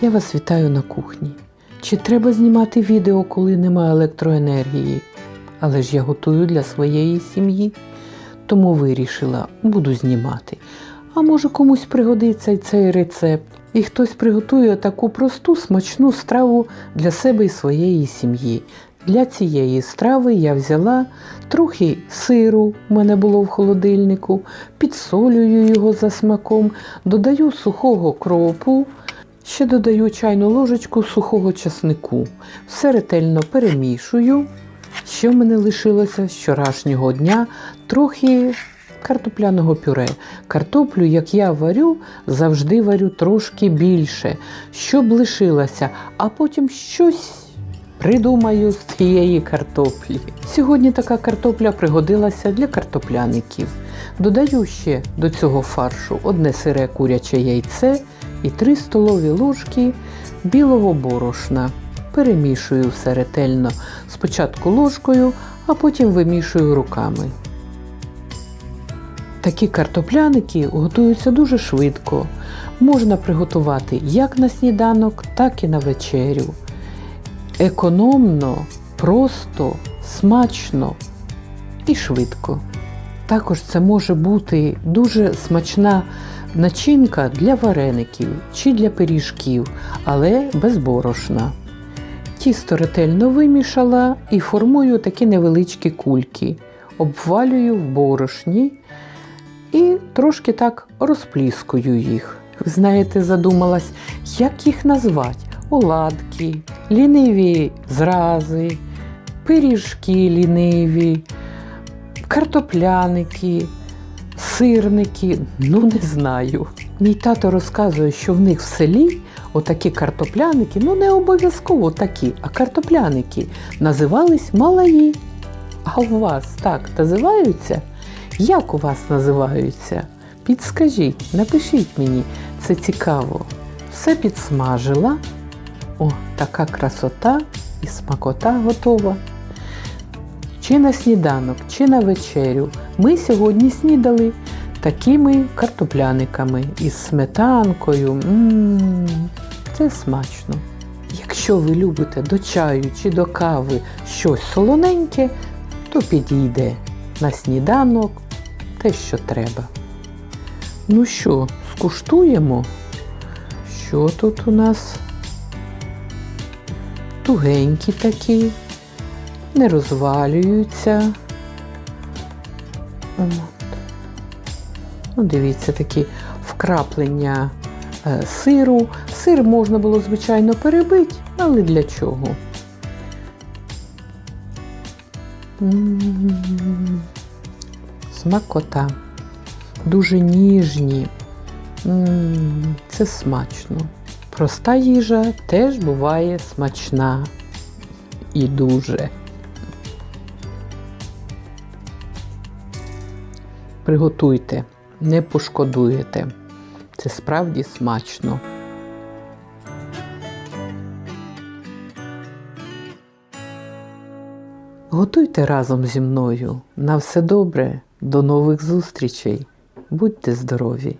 Я вас вітаю на кухні. Чи треба знімати відео, коли немає електроенергії? Але ж я готую для своєї сім'ї, тому вирішила, буду знімати. А може комусь пригодиться цей рецепт, і хтось приготує таку просту смачну страву для себе і своєї сім'ї. Для цієї страви я взяла трохи сиру, в мене було в холодильнику, підсолюю його за смаком, додаю сухого кропу, ще додаю чайну ложечку сухого часнику. Все ретельно перемішую. Ще в мене лишилося з вчорашнього дня трохи картопляного пюре. Картоплю, як я варю, завжди варю трошки більше, щоб лишилося, а потім щось придумаю з цієї картоплі. Сьогодні така картопля пригодилася для картопляників. Додаю ще до цього фаршу одне сире куряче яйце і 3 столові ложки білого борошна. Перемішую все ретельно спочатку ложкою, а потім вимішую руками. Такі картопляники готуються дуже швидко. Можна приготувати як на сніданок, так і на вечерю. Економно, просто, смачно і швидко. Також це може бути дуже смачна начинка для вареників чи для пиріжків, але без борошна. Тісто ретельно вимішала і формую такі невеличкі кульки, обвалюю в борошні і трошки так розпліскую їх. Знаєте, задумалась, як їх назвати? Оладки, ліниві зрази, пиріжки ліниві, картопляники, сирники. Ну, не знаю. Мій тато розказує, що в них в селі отакі картопляники, ну не обов'язково такі, а картопляники називались малаї. А у вас так називаються? Як у вас називаються? Підскажіть, напишіть мені, це цікаво. Все підсмажила. О, така красота і смакота готова. Чи на сніданок, чи на вечерю. Ми сьогодні снідали такими картопляниками із сметанкою. М-м, це смачно. Якщо ви любите до чаю чи до кави щось солоненьке, то підійде на сніданок те, що треба. Ну що, скуштуємо? Що тут у нас? Тугенькі такі, не розвалюються. От. Ну, дивіться, такі вкраплення е, сиру. Сир можна було, звичайно, перебити, але для чого? М, Смакота. Дуже ніжні. М, Це смачно. Проста їжа теж буває смачна і дуже. Приготуйте, не пошкодуєте. Це справді смачно. Готуйте разом зі мною. На все добре. До нових зустрічей. Будьте здорові!